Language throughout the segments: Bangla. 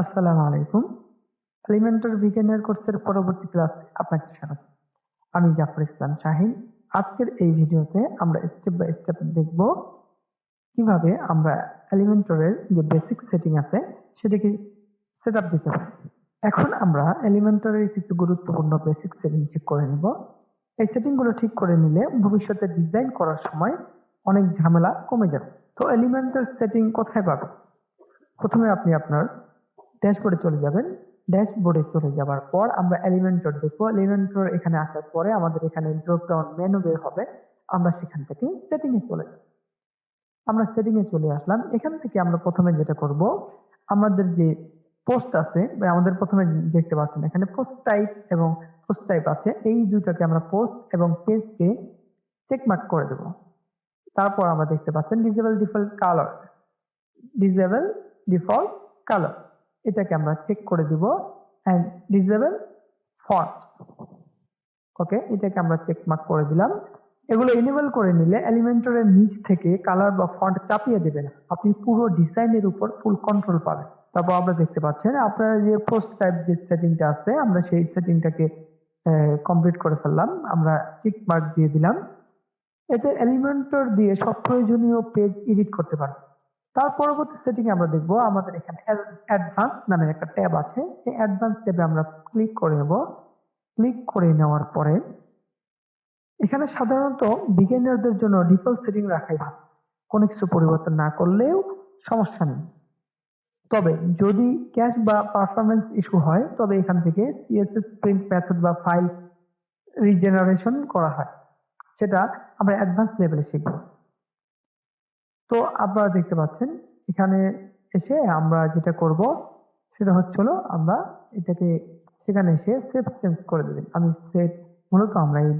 আসসালামু আলাইকুম। এলিমেন্টারি বিজ্ঞানের কোর্সের পরবর্তী ক্লাসে আপনাকে স্বাগত। আমি জাফর ইসলাম শাহিন। আজকের এই ভিডিওতে আমরা স্টেপ বাই স্টেপ দেখব কীভাবে আমরা এলিমেন্টরের যে বেসিক সেটিং আছে, সেটাকে সেট আপ দিতে পারি। এখন আমরা এলিমেন্টরের কিছু গুরুত্বপূর্ণ বেসিক সেটিং ঠিক করে নেব। এই সেটিংগুলো ঠিক করে নিলে ভবিষ্যতে ডিজাইন করার সময় অনেক ঝামেলা কমে যাবে। তো এলিমেন্টার সেটিং কোথায় পাবেন প্রথমে আপনি আপনার ড্যাশবোর্ডে চলে যাবেন, ড্যাশবোর্ডে চলে যাওয়ার পর আমরা এলিমেন্টর দেখব। এলিমেন্টর এখানে আসার পরে আমাদের এখানে ড্রপ ডাউন মেনু বের হবে। আমরা সেখান থেকে এ চলে যাব। আমরা সেটিং এ চলে আসলাম। এখান থেকে আমরা প্রথমে যেটা করব, আমাদের যে পোস্ট আছে আমাদের প্রথমে দেখতে পাচ্ছেন এখানে পোস্ট টাইপ এবং পোস্ট টাইপ আছে। এই দুইটাকে আমরা পোস্ট এবং পেজকে চেকমার্ক করে দেব। তারপর আমরা দেখতে পাচ্ছেন disable default colour disable default colour এটাকে আমরা চেক করে দিব অ্যান্ড ডিজেবল ফন্ট ওকে এটাকে আমরা চেক মার্ক করে দিলাম। এগুলো এনেবল করে নিলে এলিমেন্টরের নিচ থেকে কালার বা ফন্ট চাপিয়ে দেবে না। আপনি পুরো ডিজাইনের উপর ফুল কন্ট্রোল পাবেন। তারপর আমরা দেখতে পাচ্ছেন, আপনার যে পোস্ট টাইপ যে সেটিংটা আছে, আমরা সেই সেটিংটাকে কমপ্লিট করে ফেললাম। আমরা টিক মার্ক দিয়ে দিলাম। এতে এলিমেন্টর দিয়ে সব প্রয়োজনীয় পেজ এডিট করতে পারবেন। তার পরবর্তী সেটিং আমরা দেখব আমাদের এখানে অ্যাডভান্স নামের একটা ট্যাব আছে। এই অ্যাডভান্স ট্যাবে আমরা ক্লিক করে নেব। ক্লিক করে নেওয়ার পরে এখানে সাধারণত বিগিনারদের জন্য ডিফল্ট সেটিং রাখাই ভালো। কোনো কিছু পরিবর্তন না করলেও সমস্যা নেই। তবে যদি ক্যাশ বা পারফরমেন্স ইস্যু হয়, তবে এখান থেকে সিএসএস প্রিন্ট মেথড বা ফাইল রিজেনারেশন করা হয়। সেটা আমরা অ্যাডভান্স লেভেলে শিখব। তো আপনারা দেখতে পাচ্ছেন, এখানে এসে আমরা যেটা করব, সেটা হচ্ছিল আমরা এটাকে সেখানে এসে সেভ চেঞ্জ করে দেবেন। আমি সেট মূলত আমরা এই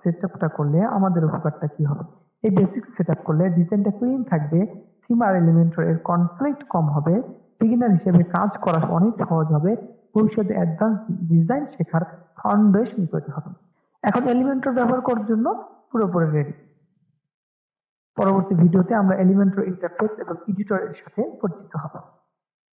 সেট আপটা করলে আমাদের উপকারটা কি হবে? এই বেসিক সেট আপ করলে ডিজাইনটা ক্লিন থাকবে থিম আর এলিমেন্টর এর কনফ্লিক্ট কম হবে বিগিনার হিসেবে কাজ করা অনেক সহজ হবে, ভবিষ্যতে অ্যাডভান্স ডিজাইন শেখার ফাউন্ডেশন তৈরি হবে। এখন এলিমেন্টর ব্যবহার করার জন্য পুরোপুরি রেডি পরবর্তী ভিডিওতে আমরা এলিমেন্টর ইন্টারফেস এবং এডিটর এর সাথে পরিচিত হব।